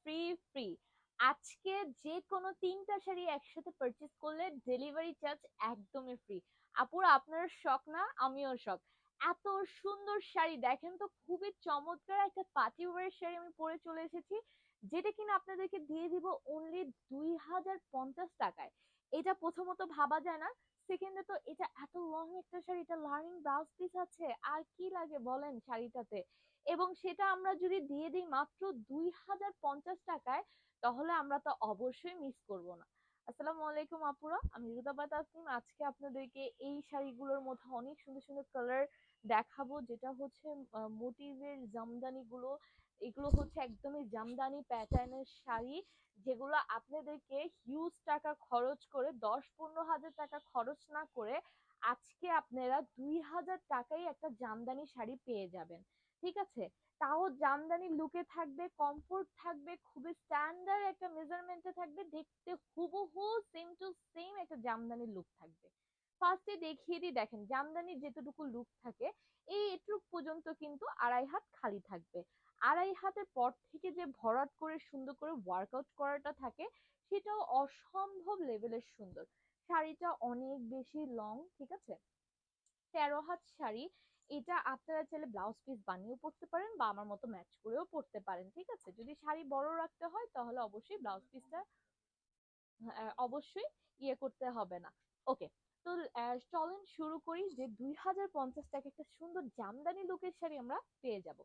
Free free আজকে যে কোনো তিনটা শাড়ি একসাথে পারচেজ করলে ডেলিভারি চার্জ একদমই ফ্রি আপুরা, আপনার শখ না, আমিও শখ। এত সুন্দর শাড়ি, দেখেন তো খুবই চমৎকার একটা পার্টি ওয়ার শাড়ি আমি পরে চলে এসেছি, যেটা কিনা আপনাদেরকে দিয়ে দিব অনলি দুই হাজার পঞ্চাশ টাকায়। এটা প্রথমত ভাবা যায় না সেকেন্ডে তো এটা এত লং একটা শাড়ি, এটা লার্নিং ব্লাউজ পিস আছে, আর কি লাগে বলেন শাড়িটাতে? এবং সেটা আমরা যদি দিয়ে দিই মাত্র দুই হাজার পঞ্চাশ টাকায়, তাহলে আমরা তো অবশ্যই মিস করব না। আসসালামু আলাইকুম আপুরা, আমি রুদাবা তাসনিম আজকে আপনাদেরকে এই শাড়িগুলোর মধ্যে অনেক সুন্দর সুন্দর কালার দেখাবো, যেটা হচ্ছে মোটিভের জামদানি গুলো এগুলো হচ্ছে একদমই জামদানি প্যাটার্নের শাড়ি, যেগুলো আপনাদেরকে হিউজ টাকা খরচ করে দশ পনেরো হাজার টাকা খরচ না করে, আজকে আপনারা দুই হাজার টাকায় একটা জামদানি শাড়ি পেয়ে যাবেন। ঠিক আছে? তাও জামদানি লুকে থাকবে কমফোর্ট থাকবে, খুবই স্ট্যান্ডার্ড একটা মেজারমেন্টে থাকবে, দেখতে হুবহু সেম টু সেম একটা জামদানি লুক থাকবে। ফার্স্টে দেখিয়ে দিই, দেখেন জামদানির যেতটুকু লুক থাকে, এই এটুক পর্যন্ত কিন্তু আড়াই হাত খালি থাকবে। আড়াই হাতের পর থেকে যে ভরাট করে সুন্দর করে ওয়ার্কআউট করাটা থাকে, সেটাও অসম্ভব লেভেলের সুন্দর। শাড়িটা অনেক বেশি লং ঠিক আছে? তেরো হাত শাড়ি এটা আপনারা চাইলে ব্লাউজ পিস বানিয়েও পড়তে পারেন বা আমার মতো ম্যাচ করেও পড়তে পারেন, ঠিক আছে? যদি শাড়ি বড় রাখতে হয় তাহলে অবশ্যই ব্লাউজ পিসটা অবশ্যই ইয়ে করতে হবে না। ওকে তো চলেন শুরু করি যে দুই হাজার পঞ্চাশ টাকা একটা সুন্দর জামদানি লুকের শাড়ি আমরা পেয়ে যাব।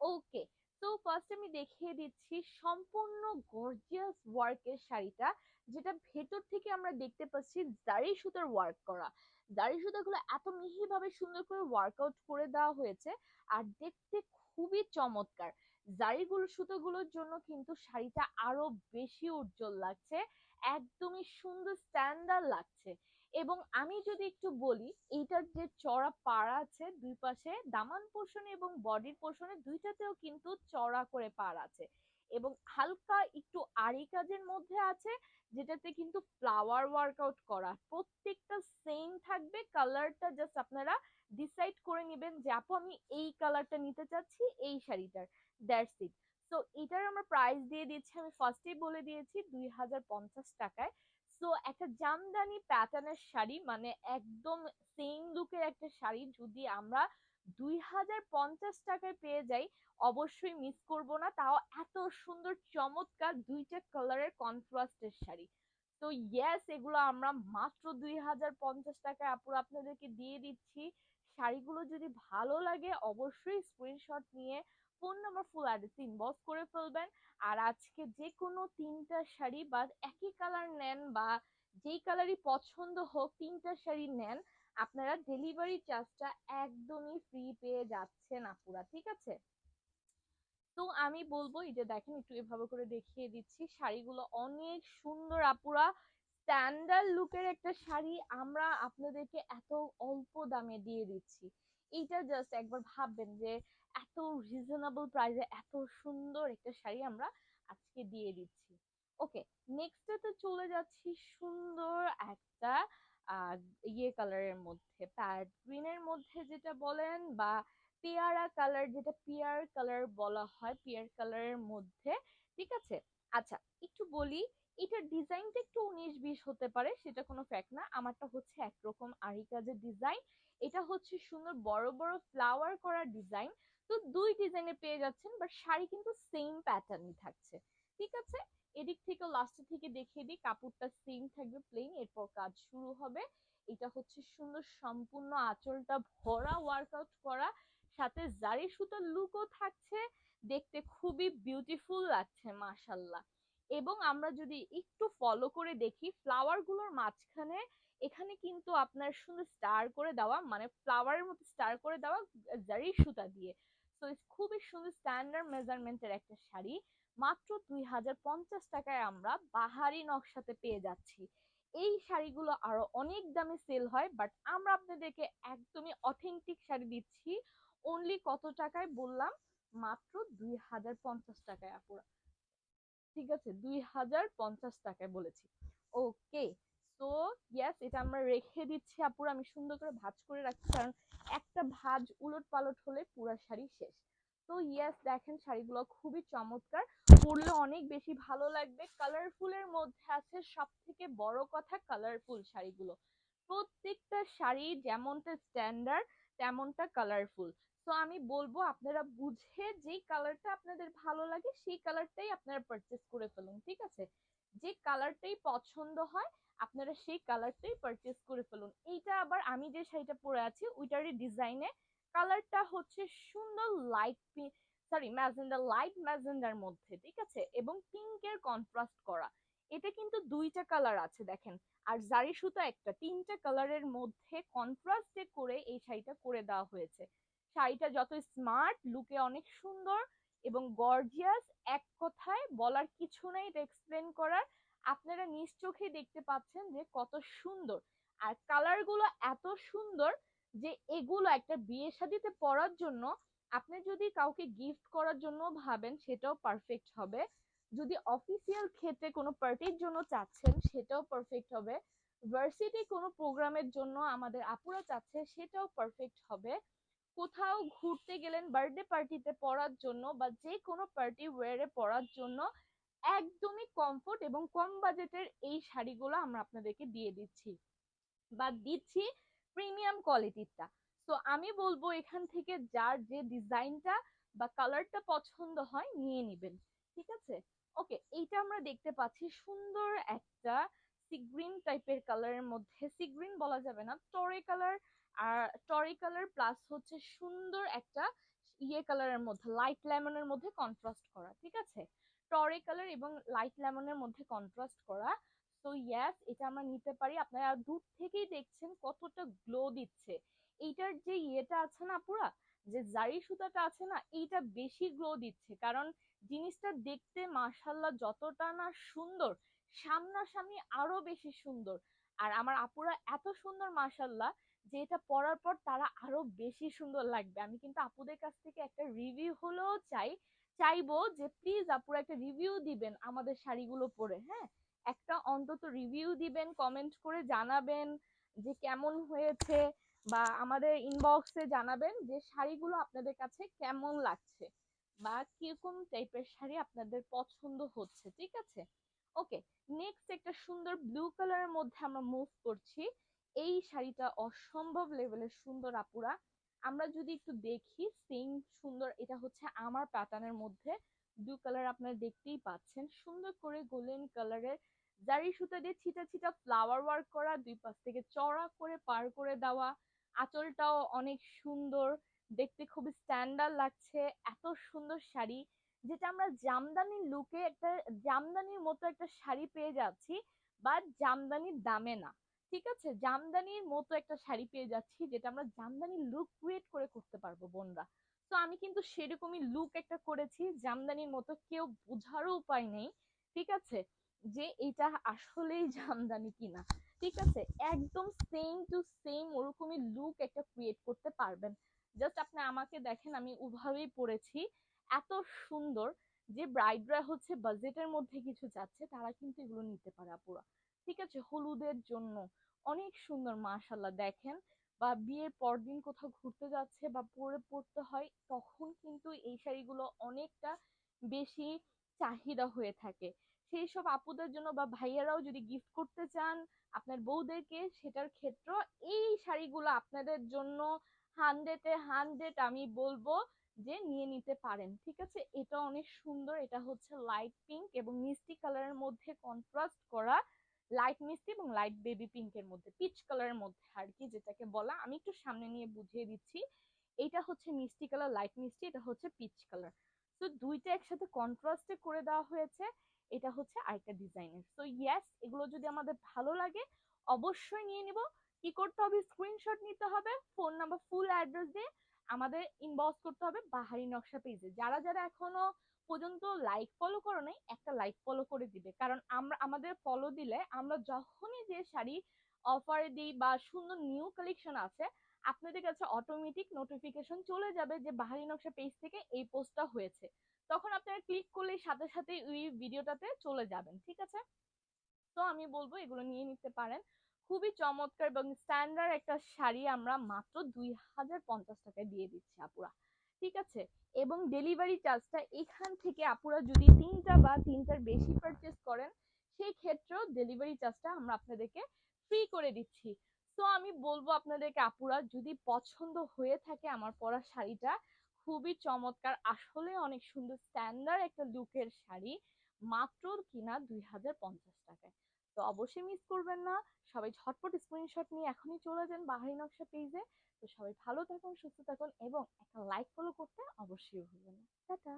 ওকে তো ফার্স্ট আমি দেখিয়ে দিচ্ছি সম্পূর্ণ গর্জিয়াস ওয়ার্কের শাড়িটা, যেটা ভেতর থেকে আমরা দেখতে পাচ্ছি জারি সুতার ওয়ার্ক করা। জারি সুতাগুলো এত মিহিভাবে সুন্দর করে ওয়ার্কআউট করে দেওয়া হয়েছে আর দেখতে খুবই চমৎকার। জারিগুলো সুতোগুলোর জন্য কিন্তু শাড়িটা আরও বেশি উজ্জ্বল লাগছে, একদমই সুন্দর স্ট্যান্ডার্ড লাগছে। এবং আমি যদি একটু বলি এইটার যে চড়া পাড় আছে দুই পাশে, দামান পোর্শনে এবং বডির পোর্শনে দুইটাতেও কিন্তু চড়া করে পাড় আছে। এবং হালকা একটু আড়ি কাজের মধ্যে আছে, যেটাতে কিন্তু ফ্লাওয়ার ওয়ার্কআউট করা। প্রত্যেকটা সেম থাকবে কালারটা জাস্ট আপনারা ডিসাইড করে নেবেন যে, আপু, আমি এই কালারটা নিতে চাচ্ছি, এই শাড়িটার। দ্যাটস ইট তো এটার আমরা প্রাইস দিয়ে দিচ্ছি আমি ফার্স্টেই বলে দিয়েছি দুই হাজার পঞ্চাশ টাকায়। সো একটা জামদানি প্যাটার্নের শাড়ি মানে একদম সেম লুকের একটা শাড়ি যদি আমরা দুই হাজার পঞ্চাশ টাকায় পেয়ে যাই। অবশ্যই মিস করব না। তাও এত সুন্দর, চমৎকার দুইটা কালারের কন্ট্রাস্টের শাড়ি। তো ইয়েস এগুলো আমরা মাত্র দুই হাজার পঞ্চাশ টাকায় আপুর আপনাদেরকে দিয়ে দিচ্ছি। শাড়িগুলো যদি ভালো লাগে, অবশ্যই স্ক্রিনশট নিয়ে phone number full address inbox করে ফেলবেন। আর আজকে যে কোনো তিনটা শাড়ি, বা একই কালার নেন, বা যেই কালারই পছন্দ হোক, তিনটা শাড়ি নেন আপনারা ডেলিভারি চার্জটা একদমই ফ্রি পেয়ে যাচ্ছেন আপুরা, ঠিক আছে? তো আমি বলব, এই যে দেখেন একটু এভাবে করে দেখিয়ে দিচ্ছি, শাড়িগুলো অনেক সুন্দর আপুরা। স্ট্যান্ডার্ড লুকের একটা শাড়ি আমরা আপনাদেরকে এত অল্প দামে দিয়ে দিচ্ছি। এইটা জাস্ট একবার ভাববেন যে এত রিজনেবল প্রাইসে এত সুন্দর একটা শাড়ি আমরা আজকে দিয়ে দিচ্ছি। ওকে নেক্সটে চলে যাচ্ছি সুন্দর একটা ইয়ে কালারের মধ্যে প্যাড গ্রিনের মধ্যে যেটা বলেন বা পেয়ারা কালার যেটা পিয়ার কালার বলা হয়, পিয়ার কালারের মধ্যে, ঠিক আছে? আচ্ছা একটু বলি, এটার ডিজাইনটা একটু উনিশ বিশ হতে পারে, সেটা কোনো ফ্যাক্ট না। আমারটা হচ্ছে একরকম আরি কাজের ডিজাইন এটা হচ্ছে সুন্দর বড় বড় ফ্লাওয়ার করা ডিজাইন তো দুই ডিজাইনে পেয়ে যাচ্ছেন বাট শাড়ি কিন্তু সেম প্যাটার্নই থাকছে। ঠিক আছে? এদিক থেকে লাস্টে থেকে দেখিয়ে দিই, কাপড়টা সেম থাকবে প্লেন এরপর কাজ শুরু হবে। এটা হচ্ছে সুন্দর সম্পূর্ণ আঁচলটা ভরা ওয়ার্কআউট করা। সাথে জারি সুতার লুকও থাকছে। দেখতে খুবই বিউটিফুল লাগছে মাশাল্লাহ এবং আমরা যদি একটু ফলো করে দেখি ফ্লাওয়ারগুলোর মাঝখানে এখানে কিন্তু আপনার সুন্দর স্টার করে দেওয়া মানে ফ্লাওয়ারের মতো স্টার করে দেওয়া জারি সুতা দিয়ে। তো খুবই সুন্দর স্ট্যান্ডার্ড মেজারমেন্টের একটা শাড়ি। মাত্র দুই হাজার পঞ্চাশ টাকায় আমরা বাহারি নকশাতে পেয়ে যাচ্ছি। এই শাড়িগুলো আরও অনেক দামে সেল হয় বাট আমরা আপনাদেরকে একদমই অথেন্টিক শাড়ি দিচ্ছি। অনলি কত টাকায় বললাম? মাত্র দুই হাজার পঞ্চাশ টাকায় আপুরা ঠিক আছে? দুই হাজার পঞ্চাশ টাকায় বলেছি। ওকে তো ইয়াস এটা আমরা রেখে দিচ্ছি, আপুরা। আমি সুন্দর করে ভাজ করে রাখছি, কারণ একটা ভাজ উলট পালট হলে পুরা শাড়ি শেষ। তো ইয়েস দেখেন শাড়িগুলো খুবই চমৎকার। পরলে অনেক বেশি ভালো লাগবে। কালারফুলের মধ্যে আছে সব থেকে বড় কথা কালারফুল শাড়িগুলো। প্রত্যেকটা শাড়ি যেমনটা স্ট্যান্ডার্ড তেমনটা কালারফুল তো আমি বলব, আপনারা বুঝে যেই কালারটা আপনাদের ভালো লাগে, সেই কালারটাই আপনারা পারচেস করে ফেলুন, ঠিক আছে? যে কালারটাই পছন্দ হয়, আপনারা সেই কালারটাই পারচেস করে ফেলুন। এইটা আবার আমি যে শাড়িটা পরে আছি, ওইটারই ডিজাইনে কালারটা হচ্ছে সুন্দর লাইট সরি ম্যাজেন্ডা লাইট ম্যাজেন্ডার মধ্যে, ঠিক আছে? এবং পিঙ্কের কন্ট্রাস্ট করা। এটা কিন্তু দুইটা কালার আছে, দেখেন। আর জারি সুতা একটা, তিনটা কালারের মধ্যে কন্ট্রাস্টে করে এই শাড়িটা করে দেওয়া হয়েছে। শাড়িটা যত স্মার্ট লুকে অনেক সুন্দর এবং গর্জিয়াস এক কথায় বলার কিছু নাই, এটা এক্সপ্লেন করার। আপনারা নিজ চোখে দেখতে পাচ্ছেন যে কত সুন্দর। আর কালারগুলো এত সুন্দর যে এগুলো একটা বিয়ে শাদিতে পরার জন্য আপনি যদি কাউকে গিফট করার জন্য ভাবেন, সেটাও পারফেক্ট হবে। যদি অফিসিয়াল ক্ষেত্রে কোনো পার্টির জন্য চাচ্ছেন, সেটাও পারফেক্ট হবে। ভার্সিটি কোনো প্রোগ্রামের জন্য আমাদের আপুরা চাচ্ছে, সেটাও পারফেক্ট হবে। কোথাও ঘুরতে গেলেন বার্থডে পার্টিতে পরার জন্য বা যে কোনো পার্টি ওয়ারে পরার জন্য একদমই কমফোর্ট এবং কম বাজেটের এই শাড়িগুলো আমরা আপনাদেরকে দিয়ে দিচ্ছি। বা দিচ্ছি প্রিমিয়াম কোয়ালিটিরটা তো আমি বলব এখান থেকে যার যে ডিজাইনটা বা কালারটা পছন্দ হয় নিয়ে নেবেন, ঠিক আছে? ওকে এইটা আমরা দেখতে পাচ্ছি সুন্দর একটা সি গ্রিন টাইপের কালারের মধ্যে সি গ্রিন বলা যাবে না টরে কালার আর টরি কালার প্লাস হচ্ছে সুন্দর একটা ইয়ে কালারের মধ্যে লাইট লেমনের মধ্যে কন্ট্রাস্ট করা, ঠিক আছে? টরে কালার এবং লাইট লেমনের মধ্যে কন্ট্রাস্ট করা তো ইয়াস এটা আমরা নিতে পারি। আপনারা দূর থেকেই দেখছেন কতটা গ্লো দিচ্ছে। এইটার যে ইয়েটা আছে না পুরা, যে জারি সুতাটা আছে না, এইটা বেশি গ্লো দিচ্ছে। কারণ জিনিসটা দেখতে মাশাল্লাহ যতটা না সুন্দর, সামনাসামনি আরও বেশি সুন্দর। আর আমার আপুরা এত সুন্দর মাশাল্লাহ যে এটা পরার পর তারা আরও বেশি সুন্দর লাগবে। আমি কিন্তু আপুদের কাছ থেকে একটা রিভিউ হলেও চাই, চাইব যে প্লিজ আপুরা একটা রিভিউ দিবেন আমাদের শাড়িগুলো পরে হ্যাঁ? একটা অন্তত রিভিউ দিবেন কমেন্ট করে জানাবেন যে কেমন হয়েছে বা আমাদের ইনবক্সে জানাবেন যে শাড়িগুলো আপনাদের কাছে কেমন লাগছে বা কীরকম টাইপের শাড়ি আপনাদের পছন্দ হচ্ছে, ঠিক আছে? ওকে নেক্সট একটা সুন্দর ব্লু কালারের মধ্যে আমরা মুভ করছি। এই শাড়িটা অসম্ভব লেভেলের সুন্দর, আপুরা। আমরা যদি একটু দেখি সেম সুন্দর, এটা হচ্ছে আমার প্যাটার্নের মধ্যে। ব্লু কালার আপনারা দেখতেই পাচ্ছেন। সুন্দর করে গোল্ডেন কালারের জারি সুতা দিয়ে ছিটা ছিটা ফ্লাওয়ার ওয়ার্ক করা, দুই পাশ থেকে চড়া করে পার করে দেওয়া। আঁচলটাও অনেক সুন্দর, দেখতে খুবই স্ট্যান্ডার্ড লাগছে। এত সুন্দর শাড়ি, যেটা আমরা জামদানির লুকে একটা, জামদানির মতো একটা শাড়ি পেয়ে যাচ্ছি বা জামদানির দামে না। ঠিক আছে? জামদানির মতো একটা শাড়ি পেয়ে যাচ্ছি, যেটা আমরা জামদানির লুক ক্রিয়েট করে করতে পারব বোনরা। তো আমি কিন্তু সেরকমই লুক একটা করেছি, জামদানির মতো কেউ বোঝারও উপায় নেই। ঠিক আছে? যে এটা আসলেই জামদানি কিনা, ঠিক আছে? একদম সেম টু সেম ওরকমই লুক একটা ক্রিয়েট করতে পারবেন। জাস্ট আপনি আমাকে দেখেন, আমি ওভাবেই পরেছি। এত সুন্দর যে ব্রাইডরা হচ্ছে বাজেটের মধ্যে কিছু যাচ্ছে তারা কিন্তু এগুলো নিতে পারে আপুরা। ঠিক আছে? হলুদের জন্য অনেক সুন্দর মাশাল্লাহ দেখেন, বা বিয়ের পরদিন কোথাও ঘুরতে যাচ্ছে বা পরে পড়তে হয়, তখন কিন্তু এই শাড়িগুলো অনেকটা বেশি চাহিদা হয়ে থাকে। সেই সব আপুদের জন্য বা ভাইয়ারাও যদি গিফট করতে চান আপনার বউদেরকে, সেটার ক্ষেত্র এই শাড়িগুলো আপনাদের জন্য হান্ড্রেডে হান্ড্রেড আমি বলব যে নিয়ে নিতে পারেন, ঠিক আছে? এটা অনেক সুন্দর, এটা হচ্ছে লাইট পিঙ্ক এবং মিষ্টি কালারের মধ্যে কন্ট্রাস্ট করা লাইট মিষ্টি এবং লাইট বেবি পিঙ্কের মধ্যে পিচ কালারের মধ্যে আর কি যেটাকে বলা। আমি একটু সামনে নিয়ে বুঝিয়ে দিচ্ছি। এটা হচ্ছে মিষ্টি কালার লাইট মিষ্টি এটা হচ্ছে পিচ কালার তো দুইটা একসাথে কন্ট্রাস্টে করে দেওয়া হয়েছে। এটা হচ্ছে আরেকটা ডিজাইনের। তো ইয়েস এগুলো যদি আমাদের ভালো লাগে, অবশ্যই নিয়ে নিব। কি করতে হবে? স্ক্রিনশট নিতে হবে ফোন নাম্বার ফুল অ্যাড্রেস দিয়ে আমাদের ইনবক্স করতে হবে বাহারি নকশা পেজে যারা যারা এখনও পর্যন্ত লাইক ফলো করো নাই, একটা লাইক ফলো করে দিবে। কারণ আমরা, আমাদের ফলো দিলে আমরা যখনই যে শাড়ি অফারে দিই বা সুন্দর নিউ কালেকশন আছে, আপনাদের কাছে অটোমেটিক নোটিফিকেশন চলে যাবে যে বাহারি নকশা পেজ থেকে এই পোস্টটা হয়েছে। তখন আপনারা ক্লিক করলে সাথে সাথে ওই ভিডিওটাতে চলে যাবেন, ঠিক আছে? তো আমি বলব এগুলো নিয়ে নিতে পারেন। খুবই চমৎকার এবং স্ট্যান্ডার্ড একটা শাড়ি আমরা মাত্র দুই হাজার পঞ্চাশ টাকায় দিয়ে দিচ্ছি আপুরা, ঠিক আছে? এবং ডেলিভারি চার্জটা এখান থেকে আপুরা যদি তিনটা বা তিনটার বেশি পারচেস করেন সেই ক্ষেত্রেও ডেলিভারি চার্জটা আমরা আপনাদেরকে ফ্রি করে দিচ্ছি। তো আমি বলব আপনাদেরকে আপুরা, যদি পছন্দ হয়ে থাকে আমার পরা শাড়িটা খুবই চমৎকার। আসলে অনেক সুন্দর স্ট্যান্ডার্ড একটা লুকের শাড়ি মাত্র কিনা দুই হাজার পঞ্চাশ টাকায়। তো অবশ্যই মিস করবেন না। সবাই ঝটপট স্ক্রিনশট নিয়ে এখনই চলে যান বাহারি নকশা পেজে তো সবাই ভালো থাকুন, সুস্থ থাকুন এবং একটা লাইক ফলো করতে অবশ্যই ভুলবেন না। টাটা!